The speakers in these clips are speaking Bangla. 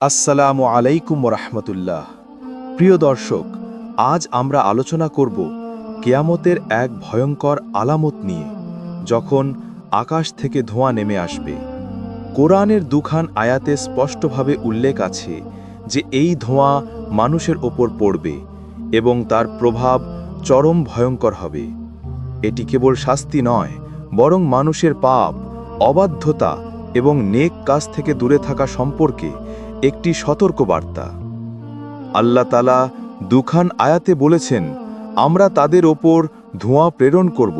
আসসালামু আলাইকুম রহমতুল্লাহ। প্রিয় দর্শক, আজ আমরা আলোচনা করব কেয়ামতের এক ভয়ঙ্কর আলামত নিয়ে, যখন আকাশ থেকে ধোঁয়া নেমে আসবে। কোরআনের দুখান আয়াতে স্পষ্টভাবে উল্লেখ আছে যে এই ধোঁয়া মানুষের ওপর পড়বে এবং তার প্রভাব চরম ভয়ঙ্কর হবে। এটি কেবল শাস্তি নয়, বরং মানুষের পাপ, অবাধ্যতা এবং নেক কাজ থেকে দূরে থাকা সম্পর্কে একটি সতর্কবার্তা। আল্লাহ তালা দুখান আয়াতে বলেছেন, আমরা তাদের ওপর ধোঁয়া প্রেরণ করব,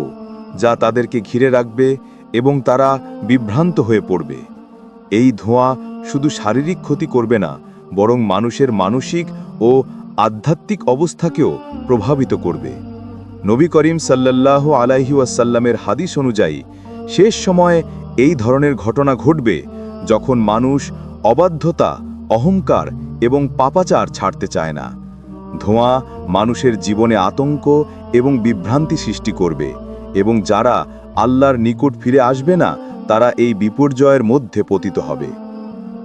যা তাদেরকে ঘিরে রাখবে এবং তারা বিভ্রান্ত হয়ে পড়বে। এই ধোঁয়া শুধু শারীরিক ক্ষতি করবে না, বরং মানুষের মানসিক ও আধ্যাত্মিক অবস্থাকেও প্রভাবিত করবে। নবী করিম সাল্লাল্লাহ আলাইহি ওয়াসাল্লামের হাদিস অনুযায়ী, শেষ সময়ে এই ধরনের ঘটনা ঘটবে যখন মানুষ অবাধ্যতা অহংকার এবং পাপাচার ছাড়তে চায় না। ধোঁয়া মানুষের জীবনে আতঙ্ক এবং বিভ্রান্তি সৃষ্টি করবে এবং যারা আল্লাহর নিকট ফিরে আসবে না, তারা এই বিপর্যয়ের মধ্যে পতিত হবে।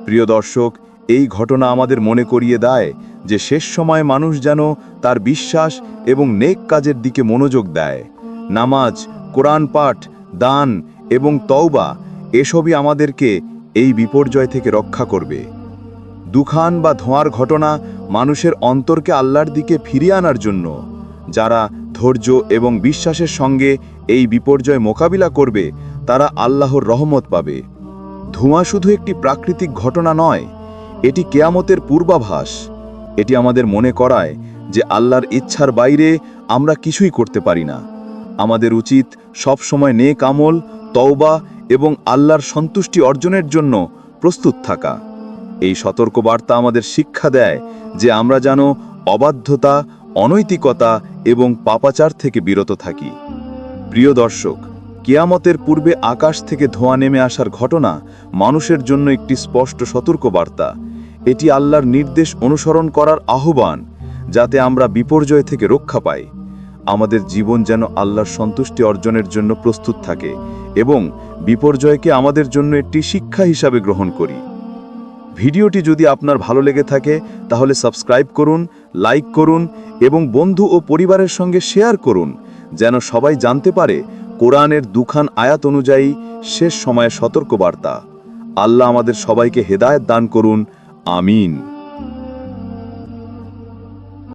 প্রিয় দর্শক, এই ঘটনা আমাদের মনে করিয়ে দেয় যে শেষ সময় মানুষ যেন তার বিশ্বাস এবং নেক কাজের দিকে মনোযোগ দেয়। নামাজ, কোরআন পাঠ, দান এবং তওবা, এসবই আমাদেরকে এই বিপর্যয় থেকে রক্ষা করবে। দুখান বা ধোঁয়ার ঘটনা মানুষের অন্তরকে আল্লাহর দিকে ফিরিয়ে আনার জন্য, যারা ধৈর্য এবং বিশ্বাসের সঙ্গে এই বিপর্যয় মোকাবিলা করবে, তারা আল্লাহর রহমত পাবে। ধোঁয়া শুধু একটি প্রাকৃতিক ঘটনা নয়, এটি কেয়ামতের পূর্বাভাস। এটি আমাদের মনে করায় যে আল্লাহর ইচ্ছার বাইরে আমরা কিছুই করতে পারি না। আমাদের উচিত সবসময় নেক আমল, তওবা এবং আল্লাহর সন্তুষ্টি অর্জনের জন্য প্রস্তুত থাকা। এই সতর্কবার্তা আমাদের শিক্ষা দেয় যে আমরা যেন অবাধ্যতা, অনৈতিকতা এবং পাপাচার থেকে বিরত থাকি। প্রিয় দর্শক, কেয়ামতের পূর্বে আকাশ থেকে ধোঁয়া নেমে আসার ঘটনা মানুষের জন্য একটি স্পষ্ট সতর্কবার্তা। এটি আল্লাহর নির্দেশ অনুসরণ করার আহ্বান, যাতে আমরা বিপর্যয় থেকে রক্ষা পাই। আমাদের জীবন যেন আল্লাহর সন্তুষ্টি অর্জনের জন্য প্রস্তুত থাকে এবং বিপর্যয়কে আমাদের জন্য একটি শিক্ষা হিসাবে গ্রহণ করি। ভিডিওটি যদি আপনার ভালো লেগে থাকে, তাহলে সাবস্ক্রাইব করুন, লাইক করুন এবং বন্ধু ও পরিবারের সঙ্গে শেয়ার করুন, যেন সবাই জানতে পারে কোরআনের দুখান আয়াত অনুযায়ী শেষ সময়ে সতর্কবার্তা। আল্লাহ আমাদের সবাইকে হেদায়ত দান করুন। আমিন।